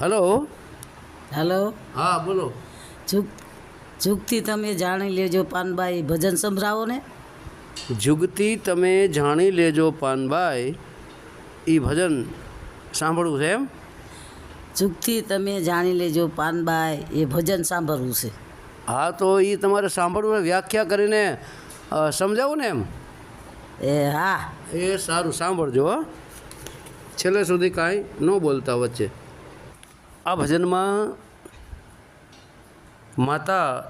Hello. Hello. હા બોલો. જુગ જુગથી તમે જાણી લેજો પાનભાઈ ભજન સંભળાવો ને જુગતી તમે જાણી લેજો પાનભાઈ એ ભજન સાંભળવું છે એમ? જુગથી તમે જાણી લેજો પાનભાઈ એ ભજન સાંભળવું છે. હા તો એ તમારે સાંભળવું વ્યાખ્યા કરીને સમજાવું ને એમ? એ હા. એ સારું સાંભળજો હો. છેલ્લે સુધી કાંઈ ન બોલતા વચ્ચે. આ ભજનમાં માતા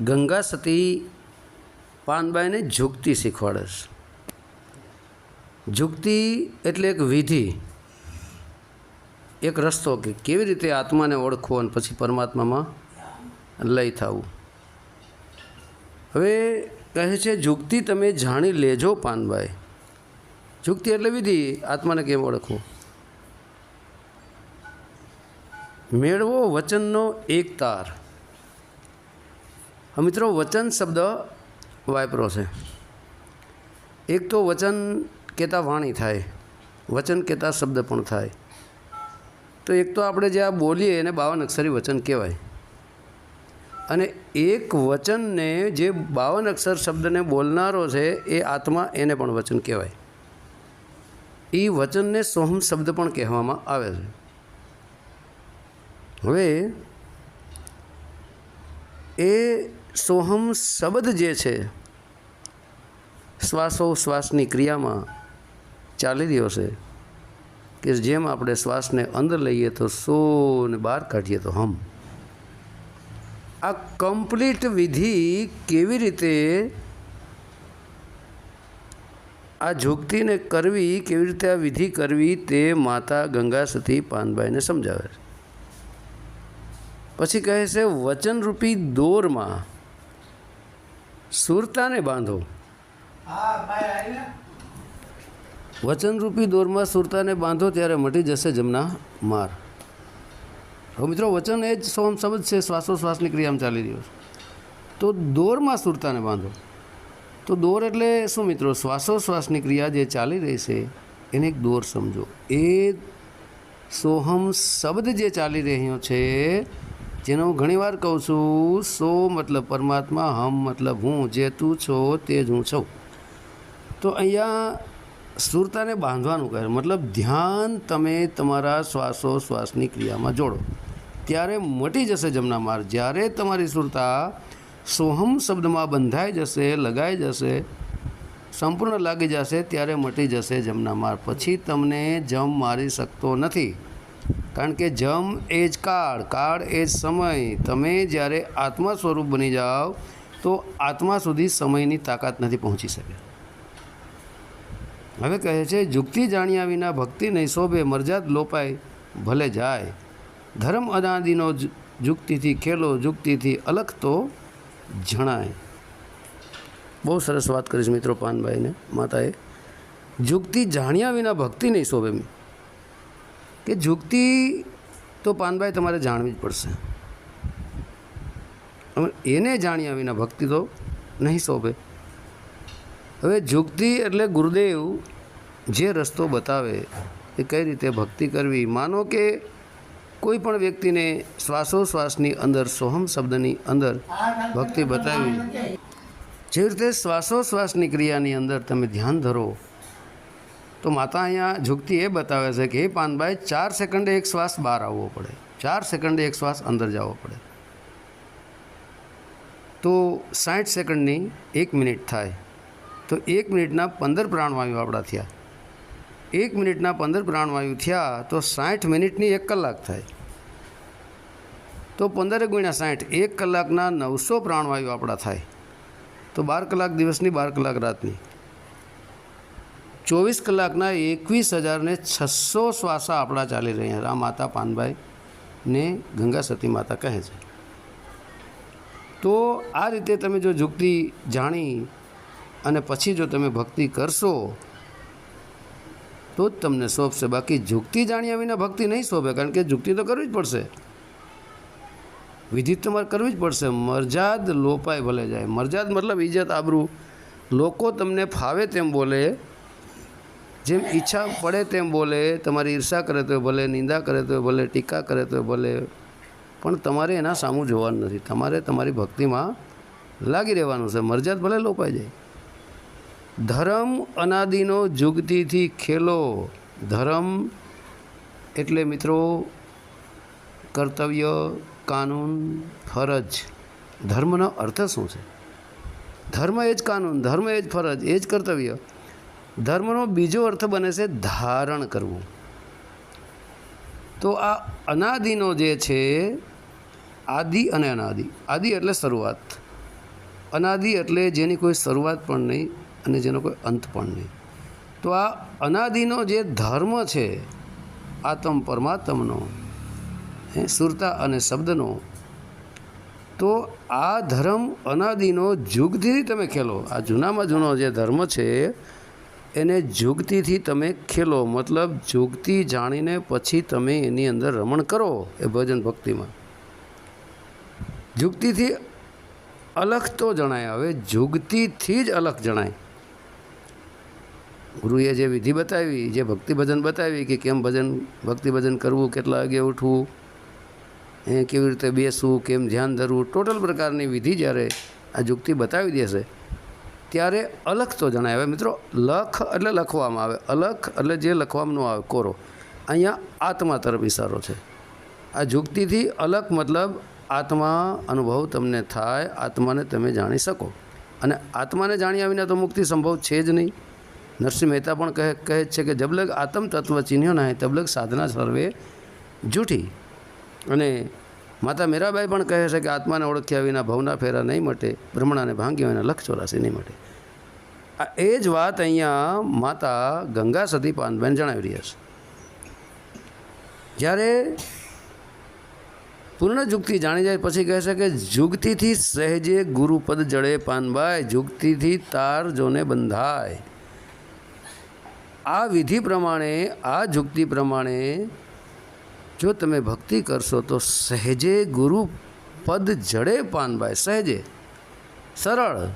ગંગા સતી પાનબાઈને ઝુકતી શીખવાડે છે. ઝુકતી એટલે એક વિધિ, એક રસ્તો કે કેવી રીતે આત્માને ઓળખવો અને પછી પરમાત્મામાં લઈ થવું. હવે કહે છે ઝુકતી તમે જાણી લેજો પાનબાઈ. ઝુકતી એટલે વિધિ, આત્માને કેમ ઓળખવું? મેળવો વચનનો એક તાર. મિત્રો, વચન શબ્દ વાપરો છે. એક તો વચન કહેતા વાણી થાય, વચન કહેતા શબ્દ પણ થાય. તો એક તો આપણે જે આ બોલીએ એને બાવન અક્ષરી વચન કહેવાય. અને એક વચનને જે બાવન અક્ષર શબ્દને બોલનારો છે, એ આત્મા એને પણ વચન કહેવાય. એ વચનને સોહમ શબ્દ પણ કહેવામાં આવે છે. હવે એ સોહમ શબ્દ જે છે, શ્વાસોશ્વાસની ક્રિયામાં ચાલી રહ્યો છે કે જેમ આપણે શ્વાસને અંદર લઈએ તો સો ને બહાર કાઢીએ તો હમ. આ કમ્પ્લીટ વિધિ કેવી રીતે આ ઝુકતીને કરવી, કેવી રીતે આ વિધિ કરવી તે માતા ગંગા સતી પાનબાઈને સમજાવે છે. પછી કહે છે વચનરૂપી દોરમાં સુરતાને બાંધો. વચનરૂપી દોરમાં સુરતાને બાંધો ત્યારે મટી જશે જમના માર. હવે મિત્રો વચન એ જ સોમ શબ્દ છે શ્વાસોશ્વાસની ક્રિયામાં ચાલી રહ્યો છે. તો દોરમાં સુરતાને બાંધો. તો દોર એટલે શું મિત્રો? શ્વાસોશ્વાસની ક્રિયા જે ચાલી રહી છે એને એક દોર સમજો. એ સોહમ શબ્દ જે ચાલી રહ્યો છે જેનો હું ઘણીવાર કહું છું, સો મતલબ પરમાત્મા, હમ મતલબ હું, જે તું છો તે જ હું છું. તો અહીંયા સુરતાને બાંધવાનું કહે મતલબ ધ્યાન તમે તમારા શ્વાસો શ્વાસની ક્રિયામાં જોડો. ત્યારે મટી જશે જમના માર જ્યારે તમારી સુરતા સોહમ શબ્દમાં બંધાઈ જશે, લગાઈ જશે, સંપૂર્ણ લાગી જશે, ત્યારે મટી જશે જમના માર પછી તમને જમ મારી શકતો નથી. કારણ કે જમ એ જ કાળ કાળ એ જ સમય. તમે જ્યારે આત્મા સ્વરૂપ બની જાઓ, તો આત્મા સુધી સમયની તાકાત નથી પહોંચી શકે. હવે કહે છે જુક્તિ જાણ્યા વિના ભક્તિ નહીં, શોભે મરજાદ લોપાય, ભલે જાય. ધર્મ અનાદિનો જુક્તિથી ખેલો જુક્તિથી અલગ તો જણાય. બહુ સરસ વાત કરીશ મિત્રો પાનભાઈને, માતાએ. જુક્તિ જાણ્યા વિના ભક્તિ નહીં, શોભે કે જુક્તિ તો પાનભાઈ તમારે જાણવી જ પડશે. એને જાણ્યા વિના ભક્તિ તો નહીં શોભે. હવે જુક્તિ એટલે ગુરુદેવ જે રસ્તો બતાવે એ કઈ રીતે ભક્તિ કરવી? માનો કે કોઈ પણ વ્યક્તિને શ્વાસોશ્વાસની અંદર, સોહમ શબ્દની અંદર ભક્તિ બતાવી. જેવી રીતે શ્વાસોશ્વાસની ક્રિયાની અંદર તમે ધ્યાન ધરો તો માતા અહીંયા ઝુકતી એ બતાવે છે કે એ પાનભાઈ, ચાર સેકન્ડે એક શ્વાસ બહાર આવવો પડે. ચાર સેકન્ડે એક શ્વાસ અંદર જવો પડે. તો સાઠ સેકન્ડની એક મિનિટ થાય. તો એક મિનિટના પંદર પ્રાણવાયુ આપણા થયા. એક મિનિટના પંદર પ્રાણવાયુ થયા તો સાઠ મિનિટની એક કલાક થાય. તો પંદર ગુણ્યા સાઠ, એક કલાકના નવસો પ્રાણવાયુ આપણા થાય. તો બાર કલાક દિવસની બાર કલાક રાતની. ચોવીસ કલાકના એકવીસ હજારને છસો શ્વાસા આપણા ચાલી રહ્યા આ માતા પાનભાઈ ને ગંગા સતી માતા કહે છે. તો આ રીતે તમે જો જુક્તિ જાણી અને પછી જો તમે ભક્તિ કરશો, તો જ તમને શોભશે બાકી જુક્તિ જાણ્યા વિના ભક્તિ નહીં શોભે, કારણ કે જુક્તિ તો કરવી જ પડશે. વિધિ તમારે કરવી જ પડશે. મરજાદ લોપાય ભલે જાય. મરજાદ મતલબ ઇજ્જત આબરૂ. લોકો તમને ફાવે તેમ બોલે જેમ ઈચ્છા પડે તેમ બોલે, તમારી ઈર્ષા કરે તો ભલે, નિંદા કરે તો ભલે, ટીકા કરે તો ભલે, પણ તમારે એના સામું જોવાનું નથી. તમારે તમારી ભક્તિમાં લાગી રહેવાનું છે. મરજાત ભલે લોપાઈ જાય. ધર્મ અનાદિનો જુગતીથી ખેલો. ધર્મ એટલે મિત્રો કર્તવ્ય, કાનૂન, ફરજ. ધર્મનો અર્થ શું છે? ધર્મ એ જ કાનૂન, ધર્મ એ જ ફરજ, એ જ કર્તવ્ય. ધર્મનો બીજો અર્થ બને છે ધારણ કરવું. તો આ અનાદિનો જે છે, આદિ અને અનાદિ. આદિ એટલે શરૂઆત. અનાદિ એટલે જેની કોઈ શરૂઆત પણ નહીં અને જેનો કોઈ અંત પણ નહીં. તો આ અનાદિનો જે ધર્મ છે, આત્મ પરમાત્મનો સુરતા અને શબ્દનો, તો આ ધર્મ અનાદિનો જુગથી તમે ખેલો. આ જૂનામાં જૂનો જે ધર્મ છે એને જુગતીથી તમે ખેલો. મતલબ જુગતી જાણીને પછી તમે એની અંદર રમણ કરો એ ભજન ભક્તિમાં. જુગતીથી અલગ તો જણાય. હવે જુગતીથી જ અલગ જણાય. ગુરુએ જે વિધિ બતાવી, જે ભક્તિ ભજન બતાવી કે કેમ ભજન, ભક્તિ ભજન કરવું, કેટલા વાગે ઉઠવું એ કેવી રીતે બેસવું, કેમ ધ્યાન ધરવું, ટોટલ પ્રકારની વિધિ જ્યારે આ જુગતી બતાવી દેશે ત્યારે અલખ તો જણાય. હવે મિત્રો, લખ એટલે લખવામાં આવે. અલખ એટલે જે લખવામાં આવે, કોરો. અહીંયા આત્મા તરફ ઇશારો છે. આ જુક્તિથી અલગ મતલબ આત્મા અનુભવ તમને થાય, આત્માને તમે જાણી શકો. અને આત્માને જાણ્યા વિના તો મુક્તિ સંભવ છે જ નહીં. નરસિંહ મહેતા પણ કહે કહે છે કે જબલગ આત્મ તત્વ ચિહ્ન્યો ના તબલગ સાધના સર્વે જૂઠી. અને માતા મીરાબાઈ પણ કહે છે કે આત્માને ઓળખ્યા વિના ભવના ફેરા નહીં મટે ભ્રમણાને ભાંગ્યા વિના લક્ષ ચોરાસી નહીં મટે. આ એ જ વાત અહીંયા માતા ગંગા સતી પાનબેન જણાવી રહ્યા છે. જ્યારે પૂર્ણ જુગતિ જાણી જાય પછી કહે છે કે જુગતીથી સહેજે ગુરુપદ જડે પાનબાઈ જુગતીથી તાર જોને બંધાય. આ વિધિ પ્રમાણે, આ જુક્તિ પ્રમાણે જો તમે ભક્તિ કરશો તો સહેજે ગુરુ પદ જડે પાનભાઈ સહેજે. સરળ.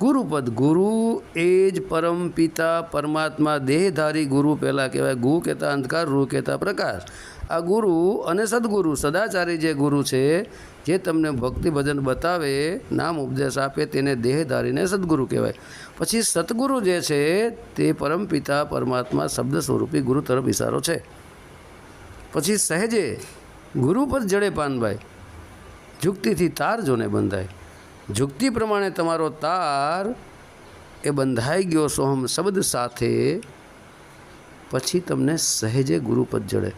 ગુરુપદ ગુરુ એ જ પરમ પિતા, પરમાત્મા, દેહધારી ગુરુ પહેલાં કહેવાય, ગુ કહેતા અંધકાર રૂ કહેતા પ્રકાશ. આ ગુરુ અને સદગુરુ, સદાચારી જે ગુરુ છે, જે તમને ભક્તિ ભજન બતાવે, નામ ઉપદેશ આપે, તેને દેહધારીને સદગુરુ કહેવાય. પછી સદગુરુ જે છે, તે પરમપિતા પરમાત્મા શબ્દ સ્વરૂપી ગુરુ તરફ ઇશારો છે. પછી સહેજે ગુરુ પર જડે પાનભાઈ. જુક્તિથી તાર જોને બંધાય. જુક્તિ પ્રમાણે તમારો તાર એ બંધાઈ ગયો સોહમ શબ્દ સાથે. પછી તમને સહેજે ગુરુપદ જડે.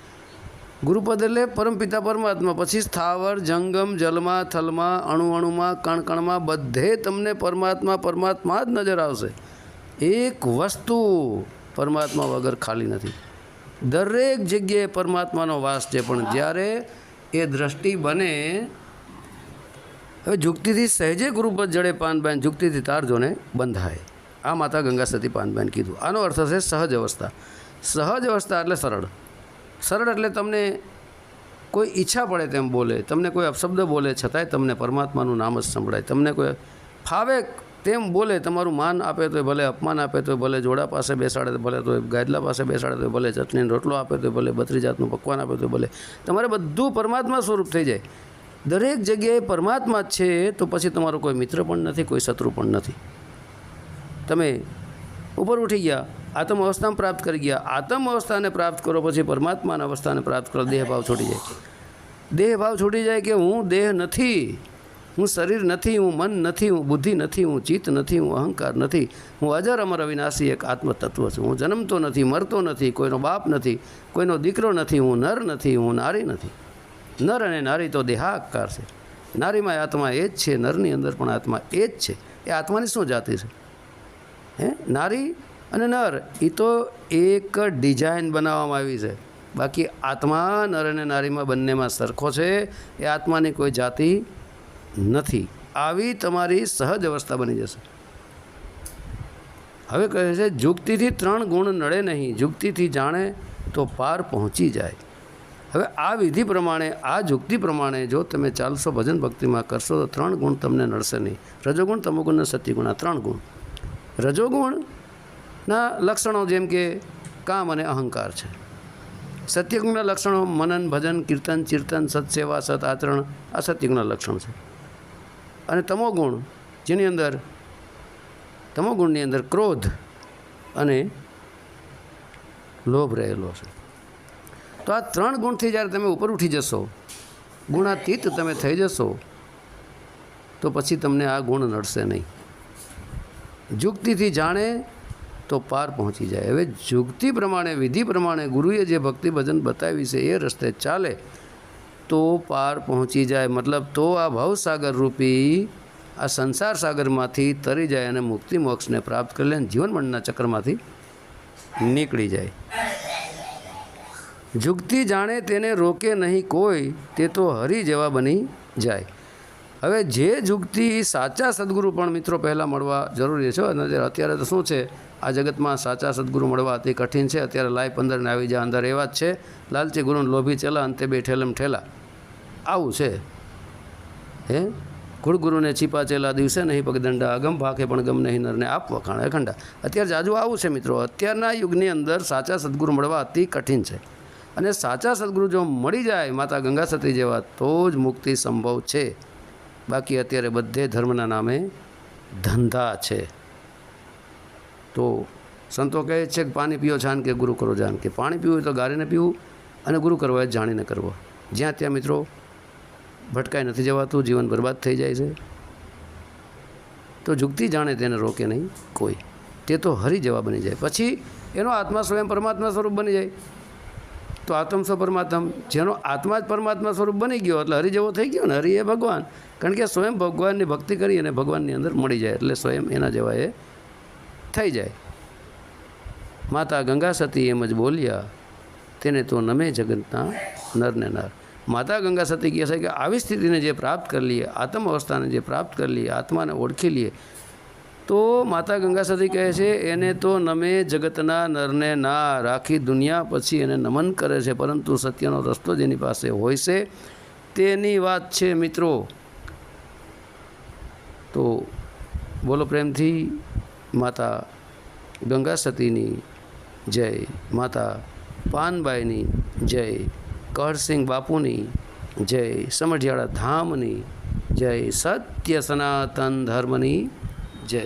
ગુરુપદ એટલે પરમપિતા પરમાત્મા, પછી સ્થાવર, જંગમ, જલમાં, થલમાં, અણુ અણુમાં કણકણમાં બધે તમને પરમાત્મા પરમાત્મા જ નજર આવશે. એક વસ્તુ પરમાત્મા વગર ખાલી નથી. દરેક જગ્યાએ પરમાત્માનો વાસ છે, પણ જ્યારે એ દ્રષ્ટિ બને, હવે જુક્તિથી સહેજે ગુરુપદ જડે પાનબેન, જુક્તિથી તાર જોને બંધાય. આ માતા ગંગા સતી પાનબેન કીધું. આનો અર્થ છે સહજ અવસ્થા. સહજ અવસ્થા એટલે સરળ. સરળ એટલે તમને કોઈ ઈચ્છા પડે તેમ બોલે, તમને કોઈ અપશબ્દ બોલે, છતાંય તમને પરમાત્માનું નામ જ સંભળાય. તમને કોઈ ફાવે તેમ બોલે તમારું માન આપે તો ભલે, અપમાન આપે તો ભલે, જોડા પાસે બેસાડે તો ભલે તો ગાદલા પાસે બેસાડે તો ભલે, ચટણીનો રોટલો આપે તો ભલે બત્રી જાતનું પકવાન આપે તો ભલે. તમારે બધું પરમાત્મા સ્વરૂપ થઈ જાય. દરેક જગ્યાએ પરમાત્મા જ છે તો પછી તમારો કોઈ મિત્ર પણ નથી, કોઈ શત્રુ પણ નથી. તમે ઉપર ઉઠી ગયા, આત્મ અવસ્થામાં પ્રાપ્ત કરી ગયા. આત્મ અવસ્થાને પ્રાપ્ત કરો પછી પરમાત્માના અવસ્થાને પ્રાપ્ત કરો. દેહ ભાવ છૂટી જાય. દેહ ભાવ છૂટી જાય કે હું દેહ નથી. હું શરીર નથી, હું મન નથી, હું બુદ્ધિ નથી, હું ચિત્ત નથી, હું અહંકાર નથી. હું અજર અમર અવિનાશી એક આત્મતત્વ છું. હું જન્મતો નથી, મરતો નથી, કોઈનો બાપ નથી, કોઈનો દીકરો નથી, હું નર નથી, હું નારી નથી. નર અને નારી તો દેહાકાર છે. નારીમાં આત્મા એ જ છે, નરની અંદર પણ આત્મા એ જ છે. એ આત્માની શું જાતિ છે? હે? નારી અને નર એ તો એક ડિઝાઇન બનાવવામાં આવી છે. બાકી આત્મા નર અને નારીમાં બંનેમાં સરખો છે. એ આત્માની કોઈ જાતિ નથી. આવી તમારી સહજ અવસ્થા બની જશે. હવે કહે છે, જુક્તિથી ત્રણ ગુણ નડે નહીં. જુગતીથી જાણે તો પાર પહોંચી જાય. હવે આ વિધિ પ્રમાણે, આ જુક્તિ પ્રમાણે જો તમે ચાલશો ભજન ભક્તિમાં, કરશો તો ત્રણ ગુણ તમને નડશે નહીં. રજોગુણ, તમોગુણ અને સત્યગુણ આ ત્રણ ગુણ. રજોગુણના લક્ષણો જેમ કે કામ અને અહંકાર છે. સત્યગુણના લક્ષણો મનન, ભજન, કીર્તન, ચિર્તન, સત્સેવા, સત આચરણ, આ સત્યગુણના લક્ષણ છે. અને તમોગુણ જેની અંદર તમોગુણની અંદર ક્રોધ અને લોભ રહેલો છે. તો આ ત્રણ ગુણથી જ્યારે તમે ઉપર ઉઠી જશો, ગુણાતીત તમે થઈ જશો, તો પછી તમને આ ગુણ નડશે નહીં. જુક્તિથી જાણે તો પાર પહોંચી જાય. હવે જુગતી પ્રમાણે, વિધિ પ્રમાણે ગુરુએ જે ભક્તિ ભજન બતાવી છે એ રસ્તે ચાલે. તો પાર પહોંચી જાય. મતલબ તો આ ભવસાગર રૂપી આ સંસાર સાગરમાંથી તરી જાય અને મુક્તિ મોક્ષને પ્રાપ્ત કરી લે જીવનમંડના ચક્રમાંથી નીકળી જાય. જુગતી જાણે તેને રોકે નહીં કોઈ, તે તો હરી જેવા બની જાય. હવે જે જુગતી સાચા સદગુરુ પણ મિત્રો પહેલાં મળવા જરૂરી છે, અને અત્યારે તો શું છે, આ જગતમાં સાચા સદગુરુ મળવા અતિ કઠિન છે. અત્યારે લાય પંદરને આવી જાય, અંદર એવા જ છે. લાલચી ગુરુને લોભી ચેલા, અંતે બે ઠેલમ ઠેલા. આવું છે. હે? ગુરુને છીપા ચેલા દિવસે નહીં, પગદંડા અગમ, ભાખે પણ ગમ નહીં, નરને આપવા ખાણે. અખંડા અત્યારે જાજુ આવું છે મિત્રો. અત્યારના યુગની અંદર સાચા સદગુરુ મળવા અતિ કઠિન છે. અને સાચા સદગુરુ જો મળી જાય માતા ગંગા સતી જેવા, તો જ મુક્તિ સંભવ છે. બાકી અત્યારે બધે ધર્મના નામે ધંધા છે. તો સંતો કહે છે કે પાણી પીઓ, જાન કે ગુરુ કરો, જાન કે. પાણી પીવું હોય તો ગાળીને પીવું અને ગુરુ કરવો તો જાણીને કરવો. જ્યાં ત્યાં મિત્રો ભટકાઈ નથી જવાતું, જીવન બરબાદ થઈ જાય છે. તો જુગતી જાણે તેને રોકે નહીં કોઈ. તે તો હરી જવા બની જાય. પછી એનો આત્મા સ્વયં પરમાત્મા સ્વરૂપ બની જાય. તો આત્મ સ્વ પરમાત્મ જેનો આત્મા જ પરમાત્મા સ્વરૂપ બની ગયો, એટલે હરિ જેવો થઈ ગયો ને, હરિ એ ભગવાન. કારણ કે સ્વયં ભગવાનની ભક્તિ કરી અને ભગવાનની અંદર મળી જાય, એટલે સ્વયં એના જેવા એ થઈ જાય. માતા ગંગા સતી એમ જ બોલ્યા, તેને તો નમે જગતના નરને નર. માતા ગંગા સતી કહે છે કે, આવી સ્થિતિને જે પ્રાપ્ત કરી લઈએ આત્મ અવસ્થાને જે પ્રાપ્ત કરી લઈએ આત્માને ઓળખી લઈએ તો માતા ગંગા સતી કહે છે, એને તો નમે જગતના નરને ના રાખી દુનિયા પછી એને નમન કરે છે, પરંતુ સત્યનો રસ્તો જેની પાસે હોય છે તેની વાત છે, મિત્રો. તો બોલો પ્રેમથી, માતા ગંગા સતીની જય, માતા પાનબાઈની જય, કરસિંહ બાપુની જય, સમઢિયાળા ધામની જય, સત્ય સનાતન ધર્મની જય